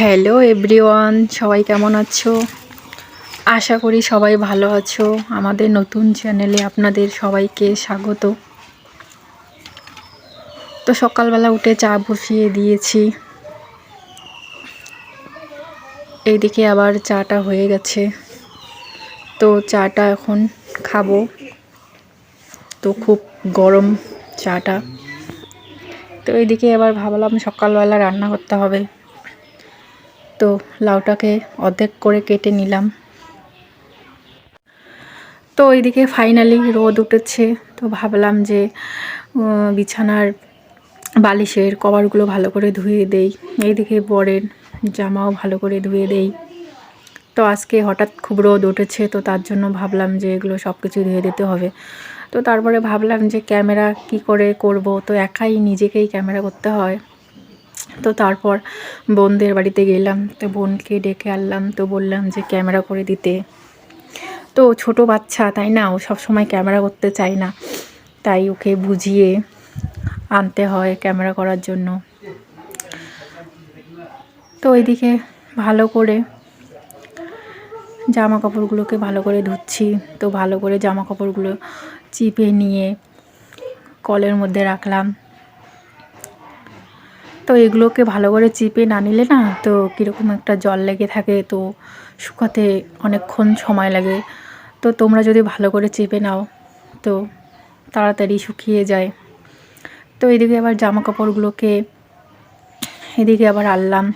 Hello everyone সবাই কেমন আছো? আশা করি সবাই ভালো আছো। আমাদের নতুন চ্যানেলে আপনাদের সবাইকে স্বাগত। তো সকালবেলা উঠে চা বসিয়ে দিয়েছি। এইদিকে আবার চাটা হয়ে গেছে। তো চাটা এখন খাব। তো খুব গরম চাটা। তো এইদিকে আবার ভাবলাম সকালবেলা রান্না করতে হবে। তো লাউটাকে অর্ধেক করে কেটে নিলাম। তো ওইদিকে ফাইনালি রোদ উঠেছে, তো ভাবলাম যে বিছানার বালিশের কভারগুলো ভালো করে ধুয়ে দেই। এইদিকে বরের জামাও ভালো করে ধুয়ে দেই। তো আজকে হঠাৎ খুব রোদ উঠেছে, তো তার জন্য ভাবলাম যে এগুলো সব কিছু ধুয়ে দিতে হবে। তো তারপরে ভাবলাম যে ক্যামেরা কি করে করব? তো একাই নিজেকেই ক্যামেরা করতে হয়। তো তারপর বোনদের বাড়িতে গেলাম, তো বোনকে ডেকে আনলাম, তো বললাম যে ক্যামেরা করে দিতে। তো ছোট বাচ্চা, তাই না? ও সব সময় ক্যামেরা করতে চায় না। তাই ওকে বুঝিয়ে আনতে হয় ক্যামেরা করার জন্য। তো ওইদিকে ভালো করে জামা কাপড়গুলোকে ভালো করে ধুচ্ছি। তো ভালো করে জামা কাপড়গুলো চিপে নিয়ে কলের মধ্যে রাখলাম। তো এগুলোকে ভালো করে চিপে না নিলে না তো কীরকম একটা জল লেগে থাকে তো শুকাতে অনেকক্ষণ সময় লাগে। তো তোমরা যদি ভালো করে চেপে নাও তো তাড়াতাড়ি শুকিয়ে যায়। তো এদিকে আবার জামা কাপড়গুলোকে এদিকে আবার আনলাম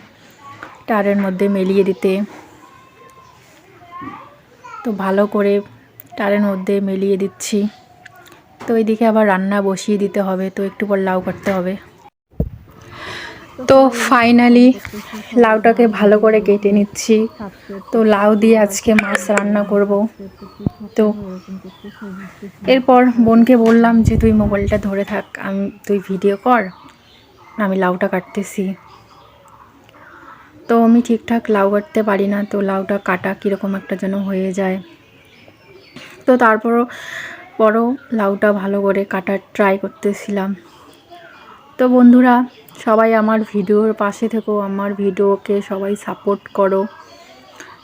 টারের মধ্যে মেলিয়ে দিতে। তো ভালো করে টারের মধ্যে মেলিয়ে দিচ্ছি। তো এদিকে আবার রান্না বসিয়ে দিতে হবে তো একটু পর লাউ কাটতে হবে। তো ফাইনালি লাউটাকে ভালো করে কেটে নিচ্ছি। তো লাউ দিয়ে আজকে মাছ রান্না করব। তো এরপর বোনকে বললাম যে, তুই মোবাইলটা ধরে থাক, আমি, তুই ভিডিও কর আমি লাউটা কাটতেছি। তো আমি ঠিকঠাক লাউ কাটতে পারি না, তো লাউটা কাটা কীরকম একটা যেন হয়ে যায়। তো তারপরও, পরও লাউটা ভালো করে কাটার ট্রাই করতেছিলাম। তো বন্ধুরা, সবাই আমার ভিডিওর পাশে থেকো, আমার ভিডিওকে সবাই সাপোর্ট করো।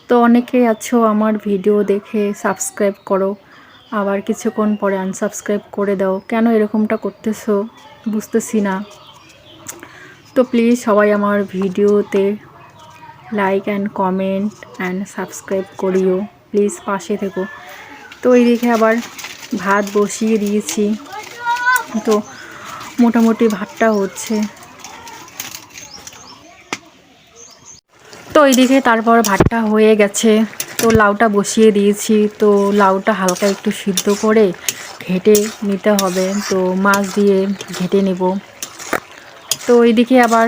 তো অনেকে আছো আমার ভিডিও দেখে সাবস্ক্রাইব করো, আবার কিছুক্ষণ পরে আনসাবস্ক্রাইব করে দাও। কেন এরকমটা করতেছো? বুঝতেছি না। তো প্লিজ সবাই আমার ভিডিওতে like and comment and subscribe করিও প্লিজ পাশে থেকো। তো এইদিকে আবার ভাত বসিয়ে দিয়েছি। তো মোটামুটি ভাতটা হচ্ছে। তো এইদিকে তারপর ভাতটা হয়ে গেছে। তো লাউটা বসিয়ে দিয়েছি। তো লাউটা হালকা একটু সিদ্ধ করে ঘেটে নিতে হবে। তো মাছ দিয়ে ঘেটে নেব। তো এইদিকে আবার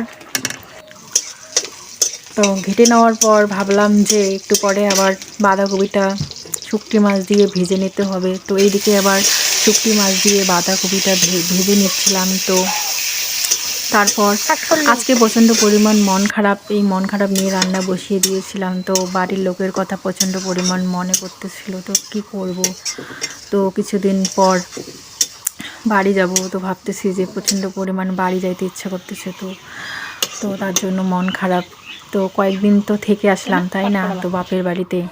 তো ঘেটে নেওয়ার পর ভাবলাম যে একটু পরে আবার বাঁধাকপিটা শুকটি মাছ দিয়ে ভেজে নিতে হবে। তো এইদিকে আবার শুকটি মাছ দিয়ে বাঁধাকপিটা ভে- ভেজে নিচ্ছিলাম। তো তারপর আজকে প্রচণ্ড পরিমাণ মন খারাপ এই মন খারাপ নিয়ে রান্না বসিয়ে দিয়েছিলাম। তো বাড়ির লোকের কথা প্রচণ্ড পরিমাণ মনে করতেছিল তো কি করব? তো কিছুদিন পর বাড়ি যাব। তো ভাবতেছি যে প্রচণ্ড পরিমাণ বাড়ি যাইতে ইচ্ছা করতেছে। তো তো তার জন্য মন খারাপ। তো কয়েকদিন তো থেকে আসলাম তাই না? তো বাপের বাড়িতে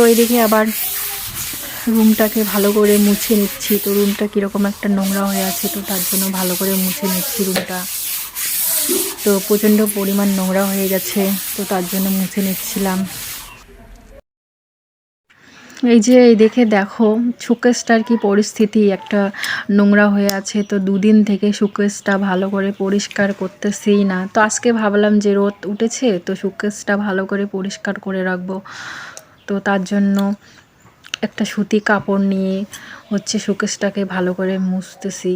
তো এদিকে আবার রুমটাকে ভালো করে মুছে নিচ্ছি। তো রুমটা কীরকম একটা নোংরা হয়ে আছে, তো তার জন্য ভালো করে মুছে নিচ্ছি রুমটা। তো প্রচণ্ড পরিমাণ নোংরা হয়ে গেছে, তো তার জন্য মুছে নিচ্ছিলাম। এই যে এই দেখে দেখো শোকেসটার কি পরিস্থিতি, একটা নোংরা হয়ে আছে। তো দুদিন থেকে শোকেসটা ভালো করে পরিষ্কার করতেছি না। তো আজকে ভাবলাম যে রোদ উঠেছে, তো শোকেসটা ভালো করে পরিষ্কার করে রাখব। তো তার জন্য একটা সুতি কাপড় নিয়ে হচ্ছে শোকেসটাকে ভালো করে মুছতেছি।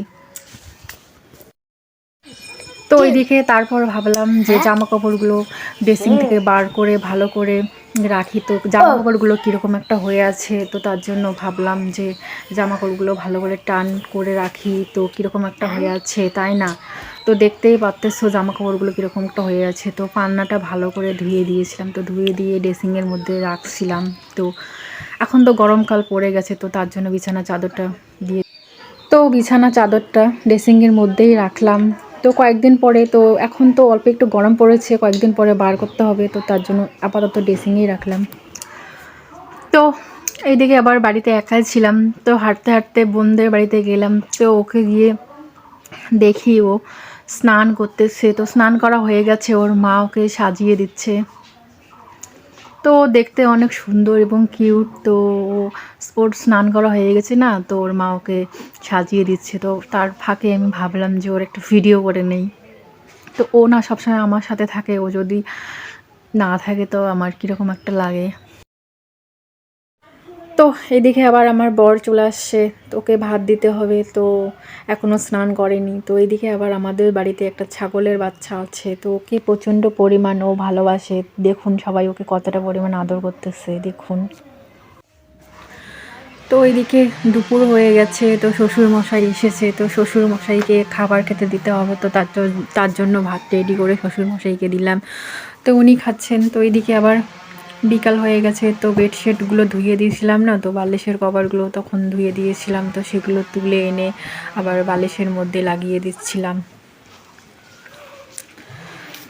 তো ওইদিকে তারপর ভাবলাম যে জামা কাপড়গুলো ড্রেসিং থেকে বার করে ভালো করে রাখি। তো জামা কাপড়গুলো কীরকম একটা হয়ে আছে তো তার জন্য ভাবলাম যে জামা কাপড়গুলো ভালো করে টান করে রাখি। তো কীরকম একটা হয়ে আছে তাই না? তো দেখতেই পারতেছো জামা কাপড়গুলো কীরকম একটা হয়ে আছে। তো পান্নাটা ভালো করে ধুয়ে দিয়েছিলাম। তো ধুয়ে দিয়ে ড্রেসিংয়ের মধ্যে রাখছিলাম। তো এখন তো গরমকাল পড়ে গেছে, তো তার জন্য বিছানা চাদরটা দিয়ে তো বিছানা চাদরটা ড্রেসিংয়ের মধ্যেই রাখলাম। তো কয়েকদিন পরে তো এখন তো অল্প একটু গরম পড়েছে, কয়েকদিন পরে বার করতে হবে। তো তার জন্য আপাতত ড্রেসিংয়েই রাখলাম। তো এইদিকে আবার বাড়িতে একাই ছিলাম। তো হাঁটতে হাঁটতে বোনদের বাড়িতে গেলাম। তো ওকে গিয়ে দেখি ও স্নান করতেছে। তো স্নান করা হয়ে গেছে, ওর মা ওকে সাজিয়ে দিচ্ছে। তো দেখতে অনেক সুন্দর এবং কিউট, তো ওর স্নান করা হয়ে গেছে না, তো ওর মা ওকে সাজিয়ে দিচ্ছে। তো তার ফাঁকে আমি ভাবলাম যে ওর একটা ভিডিও করে নেই। তো ও না সবসময় আমার সাথে থাকে, ও যদি না থাকে তো আমার কীরকম একটা লাগে। তো এদিকে আবার আমার বর চলে আসছে, তো ওকে ভাত দিতে হবে, তো এখনও স্নান করেনি। তো এদিকে আবার আমাদের বাড়িতে একটা ছাগলের বাচ্চা আছে, তো ওকে প্রচণ্ড পরিমাণ ও ভালোবাসে। দেখুন সবাই ওকে কতটা পরিমাণ আদর করতেছে, দেখুন। তো ওইদিকে দুপুর হয়ে গেছে, তো শ্বশুর মশাই এসেছে, তো শ্বশুর মশাইকে খাবার খেতে দিতে হবে, তো তার তার জন্য ভাত রেডি করে শ্বশুর মশাইকে দিলাম। তো উনি খাচ্ছেন, তো এইদিকে আবার বিকাল হয়ে গেছে, তো বেডশিটগুলো ধুয়ে দিয়েছিলাম না, তো বালিশের কভারগুলো তখন ধুয়ে দিয়েছিলাম, তো সেগুলো তুলে এনে আবার বালিশের মধ্যে লাগিয়ে দিচ্ছিলাম।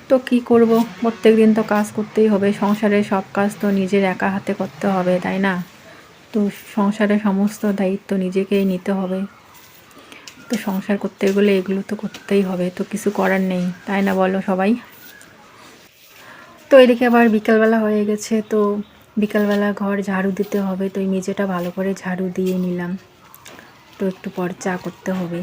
তো কি করব? প্রত্যেক দিন তো কাজ করতেই হবে সংসারের সব কাজ তো নিজের একা হাতে করতে হবে, তাই না? তো সংসারের সমস্ত দায়িত্ব নিজেকেই নিতে হবে। তো সংসার করতে গেলে এগুলো তো করতেই হবে, তো কিছু করার নেই, তাই না বলো সবাই? তো এদিকে আবার বিকালবেলা হয়ে গেছে, তো বিকালবেলা ঘর ঝাড়ু দিতে হবে। তো এই মেঝেটা ভালো করে ঝাড়ু দিয়ে নিলাম। তো একটু পর চা করতে হবে।